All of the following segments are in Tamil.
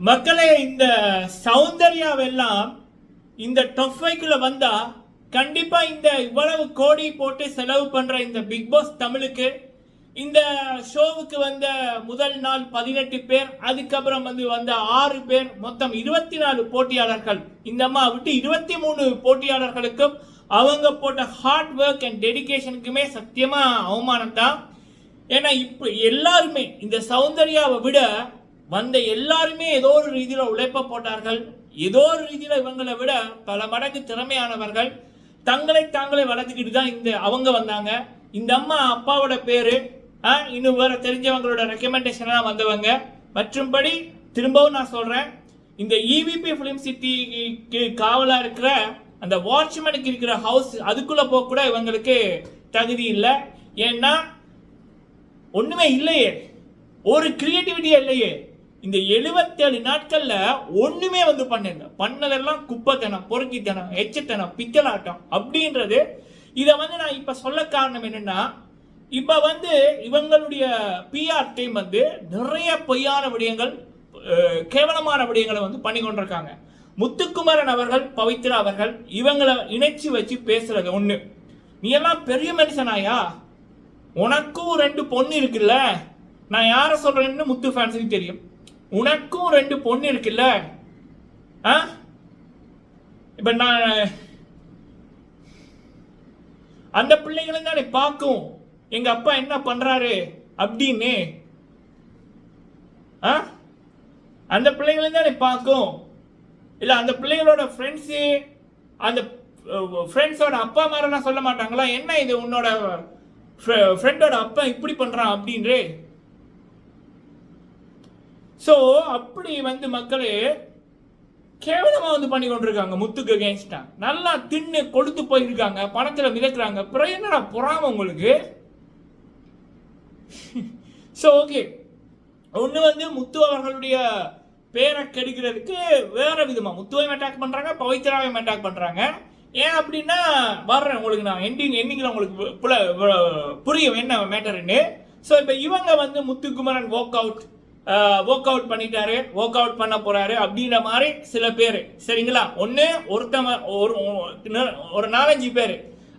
மக்களே இந்த சௌந்தர்யாவெல்லாம் இந்த டொஃபைக்குள்ள வந்தா கண்டிப்பா இந்த இவ்வளவு கோடி போட்டு செலவு பண்ற இந்த பிக் பாஸ் தமிழுக்கு இந்த ஷோவுக்கு வந்த முதல் நாள் பதினெட்டு பேர் அதுக்கப்புறம் வந்து வந்த ஆறு பேர் மொத்தம் இருபத்தி நாலு போட்டியாளர்கள். இந்த அம்மா விட்டு இருபத்தி மூணு போட்டியாளர்களுக்கும் அவங்க போட்ட ஹார்ட் ஒர்க் அண்ட் டெடிகேஷனுக்குமே சத்தியமா அவமானம் தான் ஏன்னா இப்போ எல்லாருமே இந்த சௌந்தர்யாவை விட வந்த எல்லாருமே ஏதோ ஒரு ரீதியில் உழைப்ப போட்டார்கள். ஏதோ ஒரு ரீதியில் இவங்களை விட பல மடங்கு திறமையானவர்கள். தங்களை தாங்களே வளர்த்துக்கிட்டு தான் இந்த அவங்க வந்தாங்க. இந்த அம்மா அப்பாவோட பேரு ஆ, இன்னும் வேற தெரிஞ்சவங்களோட ரெக்கமெண்டேஷனாக வந்தவங்க. மற்றும்படி திரும்பவும் நான் சொல்றேன் இந்த இவிபி ஃபிலிம் சிட்டிக்கு காவலா இருக்கிற அந்த வாட்ச்மேனுக்கு இருக்கிற ஹவுஸ் அதுக்குள்ள போக கூட இவங்களுக்கு தகுதி இல்லை. ஏன்னா ஒண்ணுமே இல்லையே. ஒரு கிரியேட்டிவிட்டியே இல்லையே. இந்த 77 நாட்கள்ல ஒண்ணுமே வந்து பண்ணுங்க பண்ணதெல்லாம் குப்பைத்தனம் பொறுக்கித்தனம் எச்சத்தனம் பித்தலாட்டம் அப்படின்றது. இதை வந்து நான் இப்ப சொல்ல காரணம் என்னன்னா இப்ப வந்து இவங்களுடைய பிஆர் டீம் வந்து நிறைய பொய்யான விடயங்கள் கேவலமான விடயங்களை வந்து பண்ணி கொண்டிருக்காங்க. முத்துக்குமரன் அவர்கள் பவித்ரா அவர்கள் இவங்களை இணைச்சி வச்சு பேசுறது ஒண்ணு. நீ எல்லாம் பெரிய மனுஷனாயா? உனக்கும் ரெண்டு பொண்ணு இருக்குல்ல? நான் யாரை சொல்றேன்னு முத்து ஃபேன்ஸுக்கு தெரியும். உனக்கும் ரெண்டு பொண்ணு இருக்குல்ல? ஆ? இப்ப நான் அந்த பிள்ளைங்களும் தானே பார்க்கும். எங்க அப்பா என்ன பண்றாரு அப்படின்னு. ஆ? அந்த பிள்ளைங்களும் தானே பார்க்கும். இல்ல அந்த பிள்ளைங்களோட ஃப்ரெண்ட்ஸு அந்த ஃப்ரெண்ட்ஸோட அப்பா மாதிரிலாம் சொல்ல மாட்டாங்களா? என்ன இது உன்னோட ஃப்ரெண்டோட அப்பா இப்படி பண்றான் அப்படின்றே ஸோ அப்படி வந்து மக்களே கேவலமாக வந்து பண்ணி கொண்டிருக்காங்க முத்துக்கு அகேன்ஸ்டா நல்லா தின்னு கொழுத்து போயிருக்காங்க பணத்தில் மிதக்கிறாங்க. பிறகு என்னடா பொறாம உங்களுக்கு? ஸோ ஓகே ஒன்று வந்து முத்து அவர்களுடைய பேரை கெடுக்கிறதுக்கு வேற விதமாக முத்துவையும் அட்டாக் பண்ணுறாங்க பவித்ராவையும் அட்டாக் பண்ணுறாங்க ஏன் அப்படின்னா வர்றேன் உங்களுக்கு நான் எண்டிங் எண்டிங்கில் உங்களுக்கு புல- புரியும் என்ன மேட்டருன்னு ஸோ இப்போ இவங்க வந்து Muthukumaran work out work out பண்ணிட்டாரு ஒர்க் அவுட் பண்ண போறாரு அப்படின்ற மாதிரி சில பேர். சரிங்களா? ஒன்று ஒருத்தவங்க ஒரு ஒரு நாலஞ்சு பேர்.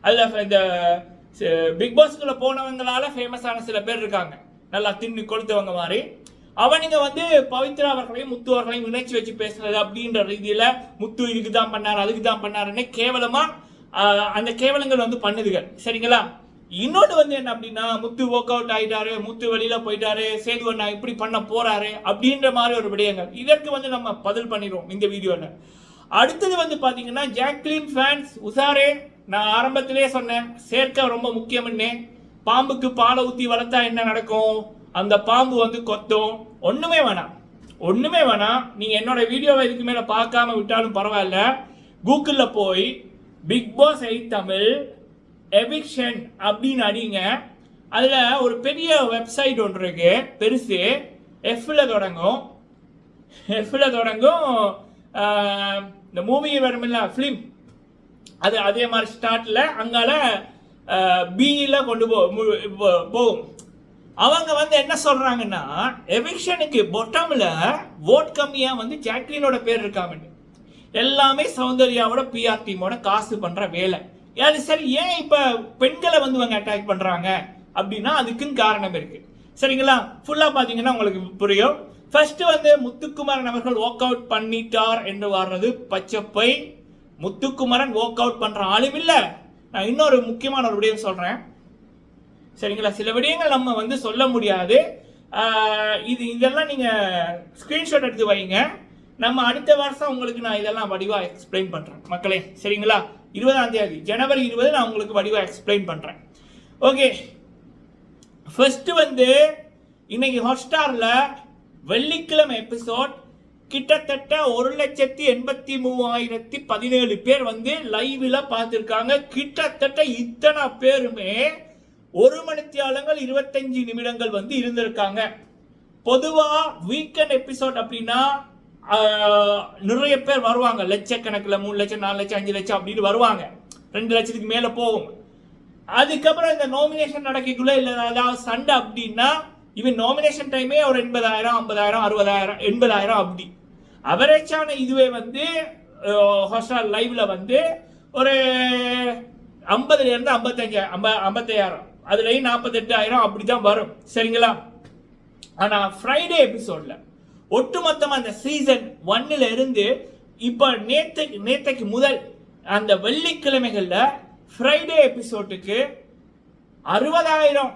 அதில் இந்த பிக் பாஸ்க்குள்ள போனவங்களால ஃபேமஸான சில பேர் இருக்காங்க. நல்லா தின்னு கொளுத்தவங்க மாதிரி. அவனுங்க வந்து பவித்ரா அவர்களையும் முத்து அவர்களையும் இணைச்சு வச்சு பேசுறது அப்படின்ற ரீதியில முத்து இதுக்கு தான் பண்ணாரு அதுக்கு தான் பண்ணாருன்னு கேவலமா அந்த கேவலங்கள் வந்து பண்ணுதுங்க. சரிங்களா? இன்னொன்று வந்து என்ன அப்படின்னா முத்து ஒர்க் அவுட் ஆயிட்டாரு முத்து வெளியில போயிட்டாரு சேது நான் இப்படி பண்ண போறாரு அப்படின்ற மாதிரி ஒரு விடயங்கள். இதற்கு வந்து நம்ம பதில் பண்ணிடுவோம் இந்த வீடியோவில் அடுத்தது வந்து பார்த்தீங்கன்னா ஜாக்லின் ஃபேன்ஸ் உசாரே நான் ஆரம்பத்திலே சொன்னேன் சேர்க்க ரொம்ப முக்கியம்னு. பாம்புக்கு பாலை ஊற்றி வளர்த்தா என்ன நடக்கும்? அந்த பாம்பு வந்து கொத்தும். ஒன்றுமே வேணாம். ஒன்றுமே வேணாம். நீங்கள் என்னோட வீடியோவை இதுக்கு மேலே பார்க்காம விட்டாலும் பரவாயில்ல. கூகுளில் போய் big boss eight Tamil eviction அப்படின்னு அடிங்க. அதில் ஒரு பெரிய வெப்சைட் ஒன்று இருக்கு. பெருசு. எஃப்ல தொடங்கும். எஃப்ல தொடங்கும் இந்த மூவி வருமில்ல ஃபிலிம் அது அதே மாதிரி ஸ்டார்ட்ல அங்கால பிஇல கொண்டு போ மு- போ- போகும். அவங்க வந்து என்ன சொல்றாங்கன்னா எவிக்ஷனுக்கு பொட்டமில் ஓட் கம்மியாக வந்து ஜாக்லினோட பேர் இருக்காம எல்லாமே சௌந்தர்யாவோட பிஆர் டீமோட காசு பண்ணுற வேலை. அது சரி ஏன் இப்போ பெண்களை வந்து அவங்க அட்டாக் பண்ணுறாங்க அப்படின்னா அதுக்குன்னு காரணம் இருக்குது சரிங்களா? ஃபுல்லாக பார்த்தீங்கன்னா உங்களுக்கு புரியும். ஃபர்ஸ்ட் வந்து முத்துக்குமாரன் அவர்கள் ஒர்க் அவுட் பண்ணிட்டார் என்று வர்றது பச்சப்பை முத்துக்குமரன் ஒர்க் அவுட் பண்ணுற ஆளும் இல்லை. நான் இன்னொரு முக்கியமான ஒரு விடயம் சொல்கிறேன் சரிங்களா? சில விடயங்கள் நம்ம வந்து சொல்ல முடியாது. இது இதெல்லாம் நீங்கள் ஸ்க்ரீன்ஷாட் எடுத்து வைங்க. நம்ம அடுத்த வருஷம் உங்களுக்கு நான் இதெல்லாம் வடிவாக எக்ஸ்பிளைன் பண்ணுறேன் மக்களே சரிங்களா? இருபதாம் தேதி ஜனவரி இருபது நான் உங்களுக்கு வடிவாக எக்ஸ்பிளைன் பண்ணுறேன் ஓகே ஃபர்ஸ்ட் வந்து இன்னைக்கு ஹாட்ஸ்டாரில் வெள்ளிக்கிழமை எபிசோட் கிட்டத்தட்ட ஒரு லட்சத்தி எண்பத்தி மூவாயிரத்தி பதினேழு பேர் வந்து லைவில் பார்த்துருக்காங்க. கிட்டத்தட்ட இத்தனை பேருமே ஒரு மணித்தியாலங்கள் இருபத்தஞ்சு நிமிடங்கள் வந்து இருந்திருக்காங்க. பொதுவாக வீக்கெண்ட் எபிசோட் அப்படின்னா நிறைய பேர் வருவாங்க. லட்சக்கணக்கில் மூணு லட்சம் நாலு லட்சம் அஞ்சு லட்சம் அப்படின்னு வருவாங்க. ரெண்டு லட்சத்துக்கு மேலே போகும். அதுக்கப்புறம் இந்த நாமினேஷன் நடக்கக்குள்ள இல்லை ஏதாவது சண்டை அப்படின்னா இவன் நாமினேஷன் டைமே ஒரு எண்பதாயிரம் ஐம்பதாயிரம் அறுபதாயிரம் எண்பதாயிரம் அப்படி. அவரேஜான இதுவே வந்து ஹாட்ஸ்டார் லைவ்ல வந்து ஒரு ஐம்பதுலேருந்து ஐம்பத்தஞ்சு ஐம்ப ஐம்பத்தாயிரம் அதுலேயும் நாற்பத்தெட்டாயிரம் அப்படி தான் வரும். சரிங்களா? ஆனால் ஃப்ரைடே எபிசோடில் ஒட்டுமொத்தமாக அந்த சீசன் ஒன்னில் இருந்து இப்போ நேத்து நேத்தைக்கு முதல் அந்த வெள்ளிக்கிழமைகளில் ஃப்ரைடே எபிசோட்டுக்கு அறுபதாயிரம்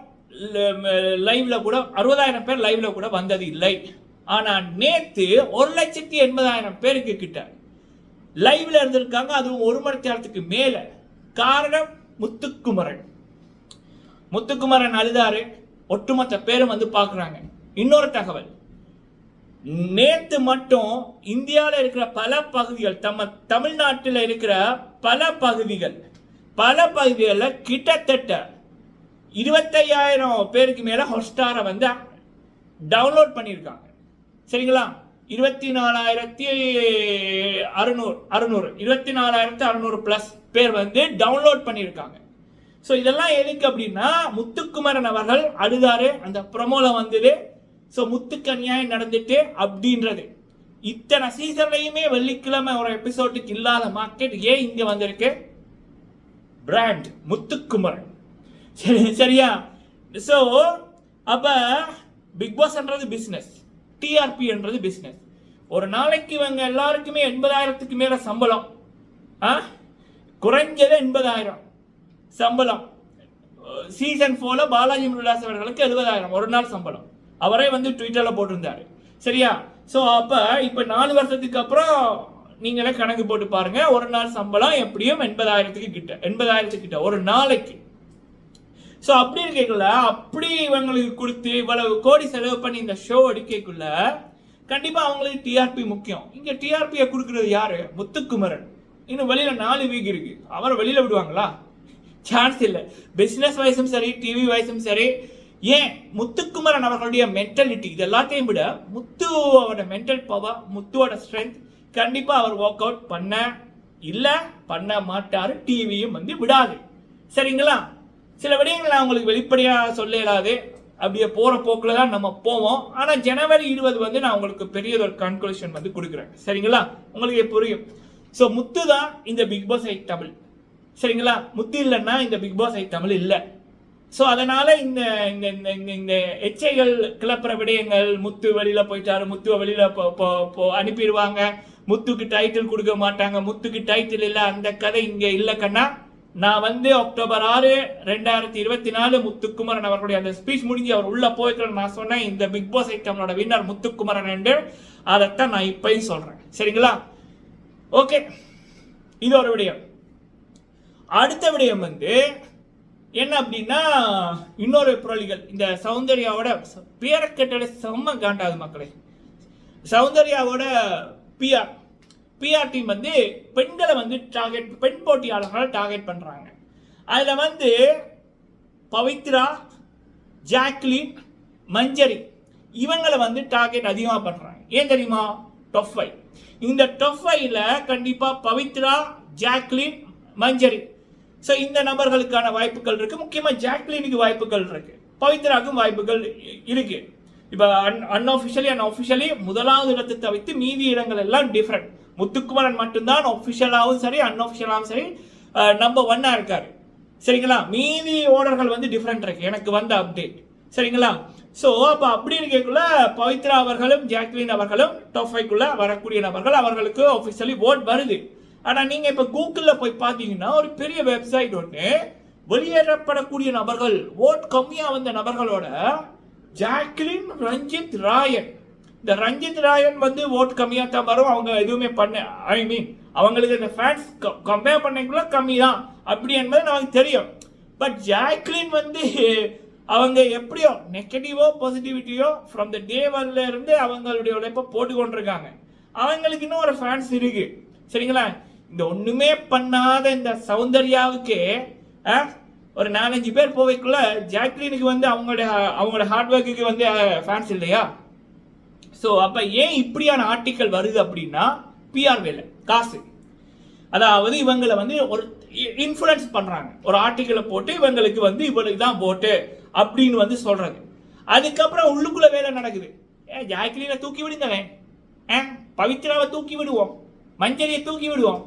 லைவ்ல கூட அறுபதாயிரம் பேர் லைவ்ல கூட வந்தது இல்லை. ஆனால் நேத்து ஒரு லட்சத்தி எண்பதாயிரம் பேருக்கு கிட்ட லைவ்ல இருந்திருக்காங்க. அதுவும் ஒரு மணி நேரத்துக்கு மேல. காரணம் முத்துக்குமரன். முத்துக்குமரன் அழுதாரு. ஒட்டுமொத்த பேரும் வந்து பார்க்குறாங்க. இன்னொரு தகவல். நேத்து மட்டும் இந்தியாவில் இருக்கிற பல பகுதிகள் தம்ம தமிழ்நாட்டில் இருக்கிற பல பகுதிகள் பல பகுதிகளில் கிட்டத்தட்ட இருபத்தையாயிரம் பேருக்கு மேலே ஹொஸ்டாரை வந்து டவுன்லோட் பண்ணியிருக்காங்க. சரிங்களா? இருபத்தி நாலாயிரத்தி அறுநூறு அறுநூறு இருபத்தி நாலாயிரத்தி அறுநூறு ப்ளஸ் பேர் வந்து டவுன்லோட் பண்ணியிருக்காங்க. ஸோ இதெல்லாம் எதுக்கு அப்படின்னா முத்துக்குமரன் அவர்கள் அழுதாரு அந்த ப்ரொமோவில் வந்தது ஸோ முத்துக்கு அநியாயம் நடந்துட்டு அப்படின்றது. இத்தனை சீசன்லையுமே வெள்ளிக்கிழமை ஒரு எபிசோடுக்கு இல்லாத மார்க்கெட் ஏன் இங்கே வந்திருக்கு? பிராண்ட் முத்துக்குமரன். சரி சரியா? ஸோ அப்போ பிக் பாஸ்ன்றது பிஸ்னஸ் டிஆர்பின்றது பிஸ்னஸ் ஒரு நாளைக்கு இவங்க எல்லாருக்குமே எண்பதாயிரத்துக்கு மேலே சம்பளம். ஆ? குறைஞ்சது எண்பதாயிரம் சம்பளம். சீசன் ஃபோல பாலாஜி முருகாஸ் அவர்களுக்கு எழுபதாயிரம். ஒரு நாள் சம்பளம். அவரே வந்து ட்விட்டரில் போட்டிருந்தாரு. சரியா? ஸோ அப்போ இப்போ நாலு வருஷத்துக்கு அப்புறம் நீங்களே கணக்கு போட்டு பாருங்க. ஒரு நாள் சம்பளம் எப்படியும் எண்பதாயிரத்துக்கு கிட்ட எண்பதாயிரத்துக்கு கிட்ட ஒரு நாளைக்கு. ஸோ அப்படி இருக்கக்குள்ள அப்படி இவங்களுக்கு கொடுத்து இவ்வளவு கோடி செலவு பண்ணி இந்த ஷோ அடிக்கக்குள்ள கண்டிப்பாக அவங்களுக்கு டிஆர்பி முக்கியம். இங்கே டிஆர்பியை கொடுக்குறது யாரு? முத்துக்குமரன். இன்னும் வெளியில் நாலு வீக் இருக்கு. அவரை வெளியில் விடுவாங்களா? சான்ஸ் இல்லை. பிஸ்னஸ் வைஸும் சரி டிவி வைஸும் சரி ஏன் முத்துக்குமரன் அவர்களுடைய மென்டாலிட்டி இது எல்லாத்தையும் விட முத்துவோட மென்டல் பவர் முத்துவோட ஸ்ட்ரென்த் கண்டிப்பாக அவர் ஒர்க் அவுட் பண்ண இல்லை பண்ண மாட்டார் டிவியும் வந்து விடாது. சரிங்களா? சில விடயங்களை நான் உங்களுக்கு வெளிப்படையாக சொல்ல இயலாது. அப்படியே போகிற போக்கில் தான் நம்ம போவோம். ஆனால் ஜனவரி இருபது வந்து நான் உங்களுக்கு பெரிய ஒரு கன்க்ளூஷன் வந்து கொடுக்குறேன். சரிங்களா? உங்களுக்கு புரியும். ஸோ முத்து தான் இந்த பிக் பாஸ் ஐ தமிழ். சரிங்களா? முத்து இல்லைன்னா இந்த பிக் பாஸ் ஐ தமிழ் இல்லை. ஸோ அதனால் இந்த இந்த இந்த இந்த இந்த எச்சைகள் கிளப்புற விடயங்கள் முத்து வெளியில் போயிட்டாரு முத்துவை வெளியில் போ அனுப்பிடுவாங்க. முத்துக்கு டைட்டில் கொடுக்க மாட்டாங்க. முத்துக்கு டைட்டில் இல்லை அந்த கதை இங்கே இல்லை கண்ணா. நான் வந்து அக்டோபர் ஆறு ரெண்டாயிரத்தி இருபத்தி நாலு முத்துக்குமரன் அவர்களுடைய அந்த ஸ்பீச் முடிஞ்சு அவர் உள்ள போய்க்கிறேன் நான் சொன்னேன். இந்த பிக் பாஸ் ஐட்டம்னோட வின்னர் முத்துக்குமரன் என்று. அதைத்தான் நான் இப்பயும் சொல்கிறேன் சரிங்களா? ஓகே இது ஒரு விடயம். அடுத்த விடயம் வந்து என்ன அப்படின்னா இன்னொரு புரளிகள். இந்த சௌந்தர்யாவோட பேரை கேட்டாலே செம்ம காண்டாது மக்களே. சௌந்தர்யாவோட பிஆர் பிஆர் டீம் வந்து பெண்களை வந்து டார்கெட் பெண் போட்டியாளர்களை டார்கெட் பண்ணுறாங்க அதில் வந்து பவித்ரா ஜாக்லின் மஞ்சரி இவங்களை வந்து டார்கெட் அதிகமாக பண்ணுறாங்க ஏன் தெரியுமா? டொஃபை இந்த டொஃபையில் கண்டிப்பாக பவித்ரா ஜாக்லின் மஞ்சரி ஸோ இந்த நபர்களுக்கான வாய்ப்புகள் இருக்குது முக்கியமாக ஜாக்லினுக்கு வாய்ப்புகள் இருக்குது பவித்ராக்கும் வாய்ப்புகள் இ- இப்போ அன் அன்அஃபிஷியலி அண்ட் ஆஃபிஷியலி முதலாவது இடத்தை தவிர்த்து மீதி இடங்கள் எல்லாம் டிஃப்ரெண்ட் முத்துக்குமரன் மட்டும்தான் ஒஃபிஷியலாகவும் சரி அன்அஃபிஷியலாகவும் சரி நம்பர் ஒன்னாக இருக்கார். சரிங்களா? மீதி ஓடர்கள் வந்து டிஃப்ரெண்ட் இருக்குது எனக்கு வந்த அப்டேட் சரிங்களா? ஸோ அப்போ அப்படி இருக்கக்குள்ள பவித்ரா அவர்களும் ஜாக்லின் அவர்களும் டாப் வரக்கூடிய நபர்கள் அவர்களுக்கு ஆஃபிஷியலி ஓட் வருது. ஆனால் நீங்கள் இப்போ கூகுளில் போய் பார்த்தீங்கன்னா ஒரு பெரிய வெப்சைட் ஒன்று வெளியேறப்படக்கூடிய நபர்கள் ஓட் கம்மியாக வந்த நபர்களோட ஜாக்லின் ரஞ்சித் ராயன். இந்த ரஞ்சித் ராயன் வந்து ஓட் கம்மியாக தான் வரும். அவங்க எதுவுமே பண்ண ஐ மீன் அவங்களுக்கு இந்த ஃபேன்ஸ் கம்பேர் பண்ணக்குள்ள கம்மி தான் அப்படி என்பது நமக்கு தெரியும். பட் ஜாக்லின் வந்து அவங்க எப்படியோ நெகட்டிவோ பாசிட்டிவிட்டியோ ஃப்ரம் த டே ஒன்ல இருந்து அவங்களுடைய உழைப்பை போட்டு கொண்டிருக்காங்க அவங்களுக்கு இன்னும் ஒரு ஃபேன்ஸ் இருக்கு. சரிங்களா? இந்த ஒண்ணுமே பண்ணாத இந்த சௌந்தர்யாவுக்கு ஆ, ஒரு நாலஞ்சு பேர் போவைக்குள்ள ஜாக்லினுக்கு வந்து அவங்களுடைய அவங்களோட ஹார்ட் ஒர்க்குக்கு வந்து ஃபேன்ஸ் இல்லையா? ஸோ அப்போ ஏன் இப்படியான ஆர்டிக்கல் வருது அப்படின்னா பிஆர் வேலை காசு. அதாவது இவங்களை வந்து ஒரு இன்ஃப்ளூயன்ஸ் பண்ணுறாங்க ஒரு ஆர்டிக்கலை போட்டு இவங்களுக்கு வந்து இவளுக்கு தான் போட்டு அப்படின்னு வந்து சொல்கிறது அதுக்கப்புறம் உள்ளுக்குள்ளே வேலை நடக்குது. ஏ ஜாக்லினை தூக்கி விடுங்களேன். ஏன் பவித்ராவை தூக்கி விடுவோம். மஞ்சளியை தூக்கி விடுவோம்.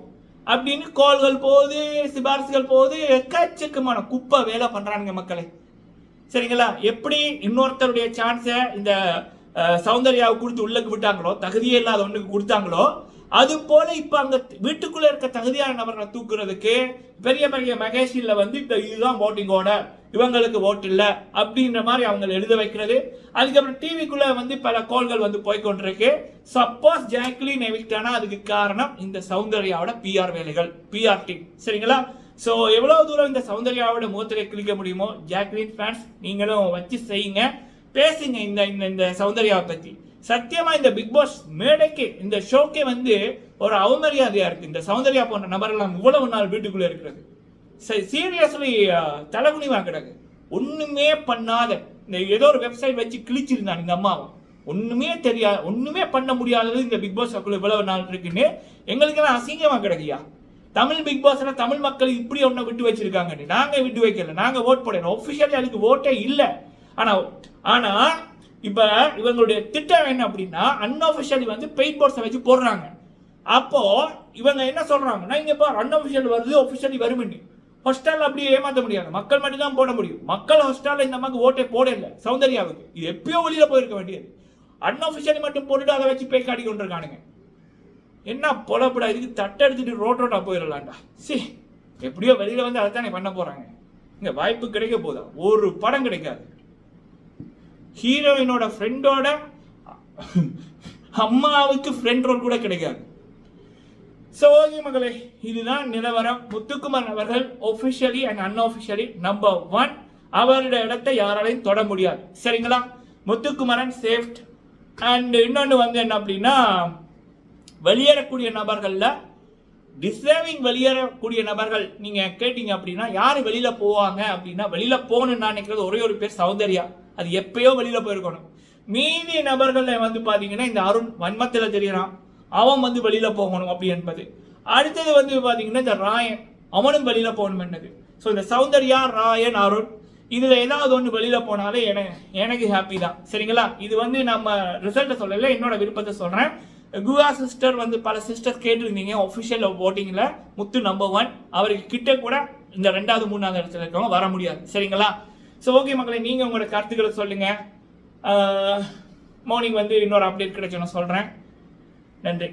அப்படின்னு கோள்கள் போகுது சிபாரிசுகள் போகுது எக்கச்சக்கமான குப்பை வேலை பண்றானுங்க மக்களே. சரிங்களா? எப்படி இன்னொருத்தருடைய சான்ஸை இந்த சௌந்தர்யாவை கொடுத்து உள்ளக்கு விட்டாங்களோ தகுதியே இல்லாத ஒன்றுக்கு கொடுத்தாங்களோ அது போல இப்ப அங்க வீட்டுக்குள்ள இருக்க தகுதியான நபர்களை தூக்குறதுக்கு பெரிய பெரிய மெகேஷின்ல வந்து இந்த இதுதான் voting ஓட இவங்களுக்கு ஓட்டு இல்லை அப்படின்ற மாதிரி அவங்க எழுத வைக்கிறது. அதுக்கப்புறம் டிவிக்குள்ள வந்து பல கோள்கள் வந்து போய்க்கொண்டிருக்கு சப்போஸ் ஜாக்லின் எவிக்டானா அதுக்கு காரணம் இந்த சௌந்தர்யாவோட பிஆர் வேலைகள் பிஆர் டீம் சரிங்களா? ஸோ எவ்வளவு தூரம் இந்த சௌந்தர்யாவோட முகத்திலே கிளிக்க முடியுமோ? ஜாக்லின் ஃபேன்ஸ் நீங்களும் வச்சு செய்யுங்க. பேசுங்க இந்த இந்த இந்த சௌந்தர்யாவை பற்றி சத்தியமா இந்த பிக் பாஸ் மேடைக்கு இந்த ஷோக்கே வந்து ஒரு அவமரியாதையா இருக்கு. இந்த சௌந்தர்யா போன்ற நபரெல்லாம் இவ்வளவு நாள் வீட்டுக்குள்ளே இருக்கிறது. சீரியஸ்லி தலைகுனிவா கிடக்கு. ஒன்றுமே பண்ணாத. இந்த ஏதோ ஒரு வெப்சைட் வச்சு கிழிச்சிருந்தான் இந்த அம்மாவை. ஒன்றுமே தெரியாது ஒன்றுமே பண்ண முடியாதது இந்த பிக் பாஸ் ஷோக்குள்ள இவ்வளவு நாள் இருக்குன்னு எங்களுக்கெல்லாம் அசிங்கமாக கிடக்குயா தமிழ் பிக் பாஸ்ல தமிழ் மக்கள் இப்படி ஒன்றை விட்டு வச்சிருக்காங்கன்னு. நாங்கள் விட்டு வைக்கல நாங்கள் ஓட் போடணும் ஒஃபிஷியலி அதுக்கு ஓட்டே இல்லை. ஆனால் ஆனால் இப்போ இவங்களுடைய திட்டம் என்ன அப்படின்னா அன்அஃபிஷியலி வந்து பெயிட் போர்ட்ஸை வச்சு போடுறாங்க. அப்போது இவங்க என்ன சொல்கிறாங்கன்னா இங்கே இப்போ அன்அஃபிஷியல் வருது ஒஃபிஷியலி வருமுன்னு ஹாஸ்டல் அப்படியே ஏமாற்ற முடியாது. மக்கள் மட்டும் தான் போட முடியும். மக்கள் ஹாஸ்டலில் இந்த மாதிரி ஓட்டே போட இல்லை சௌந்தர்யாவுக்கு. இது எப்பயோ வெளியில் போயிருக்க வேண்டியது. அன்அஃபிஷியலி மட்டும் போட்டுட்டு அதை வச்சு பேக்க அடிக்க கொண்டிருக்கானுங்க. என்ன பொலப்படா இதுக்கு தட்டை எடுத்துட்டு ரோட் ரோட்டாக போயிடலாம்டா. சி எப்படியோ வெளியில் வந்து அதை தானே பண்ண போகிறாங்க இங்கே வாய்ப்பு கிடைக்க போதா? ஒரு படம் கிடைக்காது. ஹீரோயினோட ஃப்ரெண்டோட அம்மாவுக்கு ஃப்ரெண்ட் ரோல் கூட கிடைக்காது. ஸோ ஓகே மகளே இதுதான் நிலவரம். முத்துக்குமார் அவர்கள் officially and unofficially number one அவருடைய இடத்தை யாராலையும் தொட முடியாது. சரிங்களா? முத்துக்குமரன் சேஃப்ட் அண்ட் இன்னொன்று வந்து என்ன அப்படின்னா வெளியேறக்கூடிய நபர்களில் டிசர்விங் வெளியேறக்கூடிய நபர்கள் நீங்கள் கேட்டீங்க அப்படின்னா யார் வெளியில் போவாங்க அப்படின்னா வெளியில் போகணும்னு நான் நினைக்கிறது ஒரே ஒரு பேர் சௌந்தர்யா. அது எப்பயோ வெளியில் போயிருக்கணும். மீதி நபர்களில் வந்து பார்த்தீங்கன்னா இந்த அருண் வன்மத்தில் தெரியறான். அவன் வந்து வெளியில் போகணும் அப்படி என்பது. அடுத்தது வந்து பார்த்தீங்கன்னா இந்த ராயன் அவனும் வெளியில் போகணும் என்னது? ஸோ இந்த சௌந்தர்யா ராயன் அருண் இதில் ஏதாவது ஒன்று வெளியில் போனாலே எனக்கு எனக்கு ஹாப்பி தான். சரிங்களா? இது வந்து நம்ம ரிசல்ட்டை சொல்லலை என்னோட விருப்பத்தை சொல்கிறேன் குவா சிஸ்டர் வந்து பல சிஸ்டர்ஸ் கேட்டிருந்தீங்க ஒஃபிஷியல் ஓட்டிங்கில் முத்து நம்பர் ஒன் அவருக்கு கிட்ட கூட இந்த ரெண்டாவது மூணாவது இடத்துல இருக்கவங்க வர முடியாது. சரிங்களா? ஸோ ஓகே மக்களை நீங்கள் உங்களோட கருத்துக்களை சொல்லுங்கள் மார்னிங் வந்து இன்னொரு அப்டேட் கிடைச்சு நான் சொல்கிறேன் நன்றி